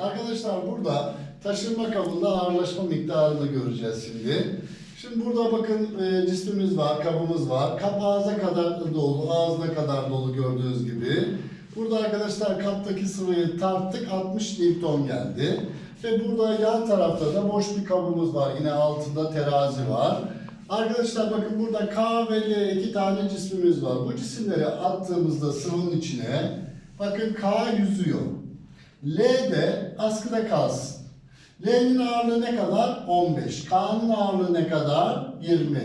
Arkadaşlar burada taşınma kabında ağırlaşma miktarını göreceğiz şimdi. Şimdi burada bakın e, cismimiz var, kabımız var. Kap ağza kadar dolu, ağzına kadar dolu gördüğünüz gibi. Burada arkadaşlar kaptaki sıvıyı tarttık, 60 Newton geldi. Ve burada yan tarafta da boş bir kabımız var. Yine altında terazi var. Arkadaşlar bakın burada K ve L iki tane cismimiz var. Bu cisimleri attığımızda sıvının içine bakın K yüzüyor. L de askıda kalsın. L'nin ağırlığı ne kadar? 15. K'nın ağırlığı ne kadar? 20.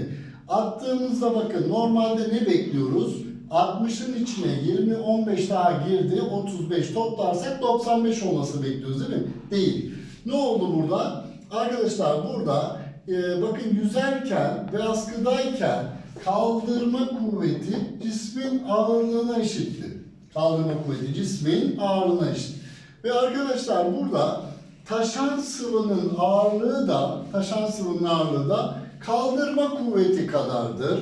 Attığımızda bakın normalde ne bekliyoruz? 60'ın içine 20, 15 daha girdi. 35 toplarsak 95 olması bekliyoruz değil mi? Değil. Ne oldu burada? Arkadaşlar burada e, bakın yüzerken ve askıdayken kaldırma kuvveti cismin ağırlığına eşitti. Kaldırma kuvveti cismin ağırlığına eşit. Ve arkadaşlar burada taşan sıvının ağırlığı da taşan sıvının ağırlığı da kaldırma kuvveti kadardır.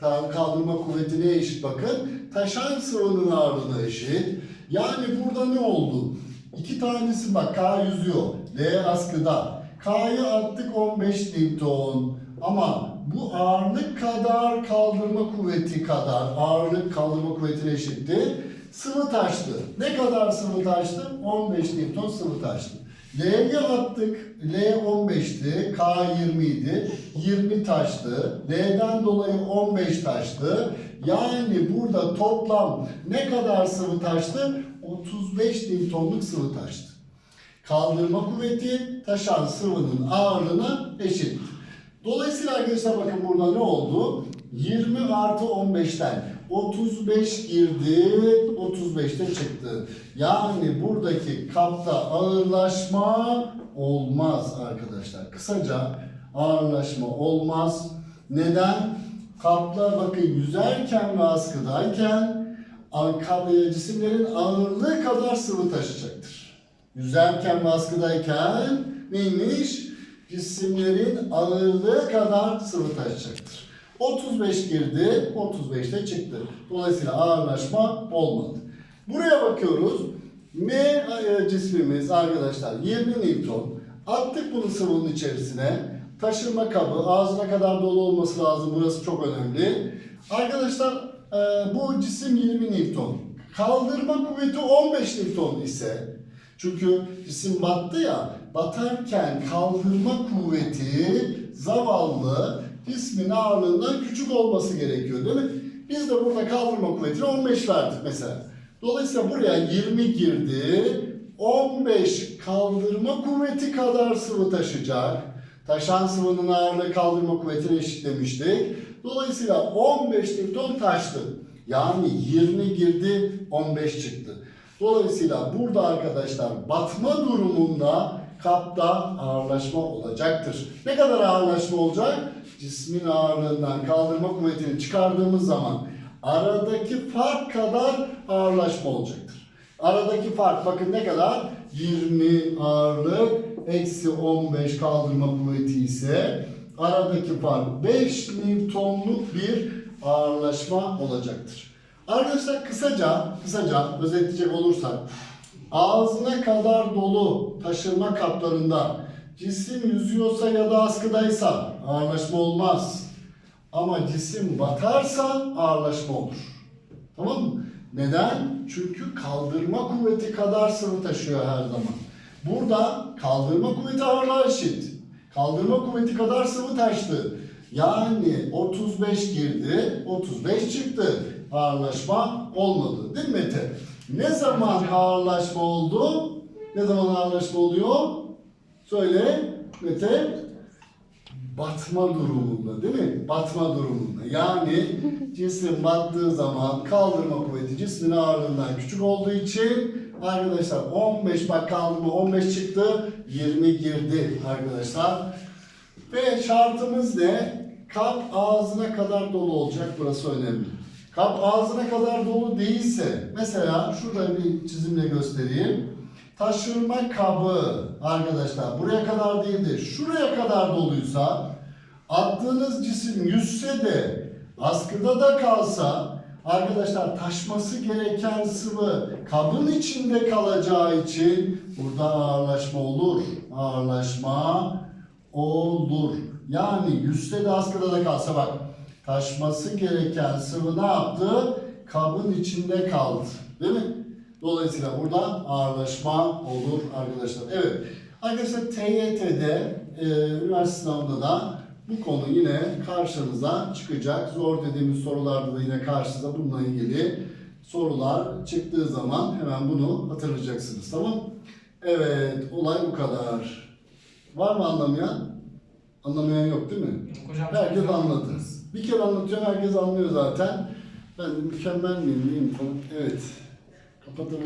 Ta- Kaldırma kuvveti neye eşit bakın? Taşan sıvının ağırlığına eşit. Yani burada ne oldu? İki tanesi bak K yüzüyor. L askıda. K'yı attık 15 Newton. Ama bu ağırlık kadar kaldırma kuvveti kadar ağırlık kaldırma kuvvetine eşitti. Sıvı taştı. Ne kadar sıvı taştı? 15 Newton sıvı taştı. L'ye attık. L 15'ti. K 20 idi. 20 taştı. L'den dolayı 15 taştı. Yani burada toplam ne kadar sıvı taştı? 35 Newton'luk sıvı taştı. Kaldırma kuvveti taşan sıvının ağırlığına eşit. Dolayısıyla arkadaşlar bakın burada ne oldu? 20 artı 15'ten 35 girdi, 35'te çıktı. Yani buradaki kapta ağırlaşma olmaz arkadaşlar. Kısaca ağırlaşma olmaz. Neden? Kaplar bakın yüzerken ve askıdayken a- kap- e, cisimlerin ağırlığı kadar sıvı taşıyacaktır. Yüzerken ve askıdayken neymiş? Cisimlerin ağırlığı kadar sıvı taşıyacaktır. 35 girdi, 35'te çıktı. Dolayısıyla ağırlaşma olmadı. Buraya bakıyoruz. M e, cismimiz arkadaşlar 20 Newton. Attık bunu sıvının içerisine. Taşırma kabı ağzına kadar dolu olması lazım. Burası çok önemli. Arkadaşlar e, bu cisim 20 Newton. Kaldırma kuvveti 15 Newton ise çünkü cisim battı ya, batarken kaldırma kuvveti zavallı cismin ağırlığından küçük olması gerekiyor değil mi? Biz de burada kaldırma kuvvetini 15 verdik mesela. Dolayısıyla buraya 20 girdi, 15 kaldırma kuvveti kadar sıvı taşıyacak. Taşan sıvının ağırlığı kaldırma kuvvetine eşitlemiştik. Dolayısıyla 15 Newton taştı. Yani 20 girdi, 15 çıktı. Dolayısıyla burada arkadaşlar batma durumunda kapta ağırlaşma olacaktır. Ne kadar ağırlaşma olacak? Cismin ağırlığından kaldırma kuvvetini çıkardığımız zaman aradaki fark kadar ağırlaşma olacaktır. Aradaki fark bakın ne kadar? 20 ağırlık eksi 15 kaldırma kuvveti ise aradaki fark 5 Newton'luk bir ağırlaşma olacaktır. Arkadaşlar kısaca, kısaca özetleyecek olursak ağzına kadar dolu taşırma kaplarında cisim yüzüyorsa ya da askıdaysa ağırlaşma olmaz. Ama cisim batarsa ağırlaşma olur. Tamam mı? Neden? Çünkü kaldırma kuvveti kadar sıvı taşıyor her zaman. Burada kaldırma kuvveti ağırlığa eşit. Kaldırma kuvveti kadar sıvı taştı. Yani 35 girdi, 35 çıktı. Ağırlaşma olmadı. Değil mi Mete? Ne zaman ağırlaşma oldu? Ne zaman ağırlaşma oluyor? Söyle Mete. Batma durumunda değil mi? Batma durumunda. Yani cisim battığı zaman kaldırma kuvveti cismin ağırlığından küçük olduğu için arkadaşlar 15 bak kaldırma 15 çıktı 20 girdi arkadaşlar. Ve şartımız ne? Kap ağzına kadar dolu olacak. Burası önemli. Kap ağzına kadar dolu değilse mesela şurada bir çizimle göstereyim. Taşırma kabı arkadaşlar buraya kadar değil de şuraya kadar doluysa attığınız cisim yüzse de askıda da kalsa arkadaşlar taşması gereken sıvı kabın içinde kalacağı için Burada ağırlaşma olur. Ağırlaşma olur. Yani yüzde de askıda da kalsa bak. Taşması gereken sıvı ne yaptı? Kabın içinde kaldı. Değil mi? Dolayısıyla burada ağırlaşma olur arkadaşlar. Evet. Arkadaşlar TYT'de e, üniversite sınavında da bu konu yine karşınıza çıkacak. Zor dediğimiz sorularda da yine karşınıza bununla ilgili sorular çıktığı zaman hemen bunu hatırlayacaksınız. Tamam? Evet. Olay bu kadar. Var mı anlamayan? Anlamayan yok değil mi? Hocam, Herkes anladı. Bir kere anlatıyorum herkes anlıyor zaten. Ben mükemmel miyim, miyim. Evet. Kapatalım.